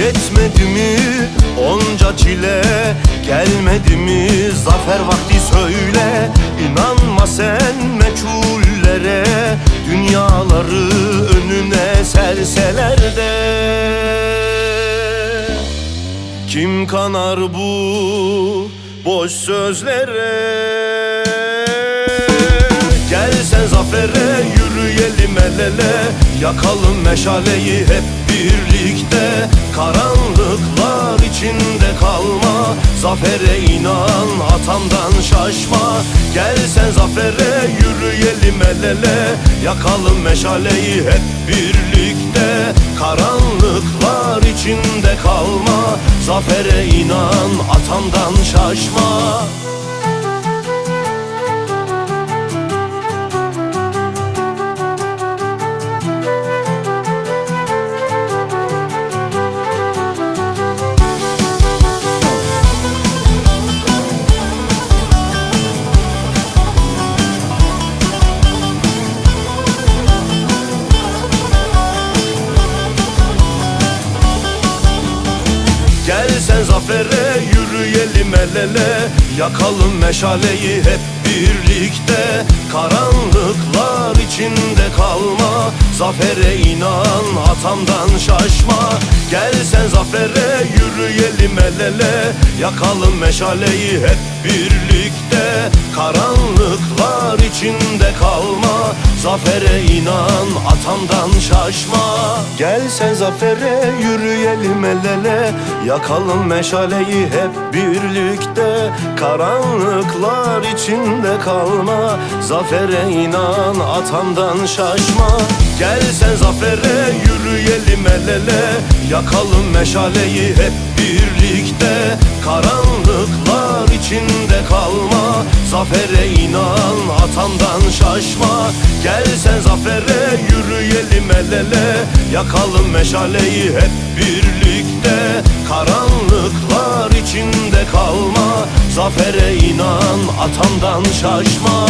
Yetmedi mi? Onca çile. Gelmedi mi? Zafer vakti söyle. İnanma sen meçhullere. Dünyaları önüne serseler de. Kim kanar bu boş sözlere? Gel sen zafere yürüyelim el ele Yakalım meşaleyi hep birlikte. Karanlıklar içinde kalma Zafere inan atamdan şaşma. Gel sen zafere yürüyelim el ele Yakalım meşaleyi hep birlikte. Karanlıklar içinde kalma Zafere inan atamdan şaşma Gel sen zafere yürüyelim el ele. Yakalım meşaleyi hep birlikte. Karanlıklar içinde kalma. Zafere inan atamdan şaşma. Gel sen zafere yürüyelim el ele. Yakalım meşaleyi hep birlikte. Karanlıklar içinde kalma Zafere inan atamdan şaşma. Gel sen zafere yürüyelim el ele. Yakalım meşaleyi hep birlikte. Karanlıklar içinde kalma. Zafere inan atamdan şaşma. Gel sen zafere yürüyelim el ele. Yakalım meşaleyi hep birlikte. Karanlıklar içinde kalma. Zafere inan atamdan şaşma. Gel sen zafere yürüyelim el ele. Yakalım meşaleyi hep birlikte. Karanlıklar içinde kalma. Zafere inan atamdan şaşma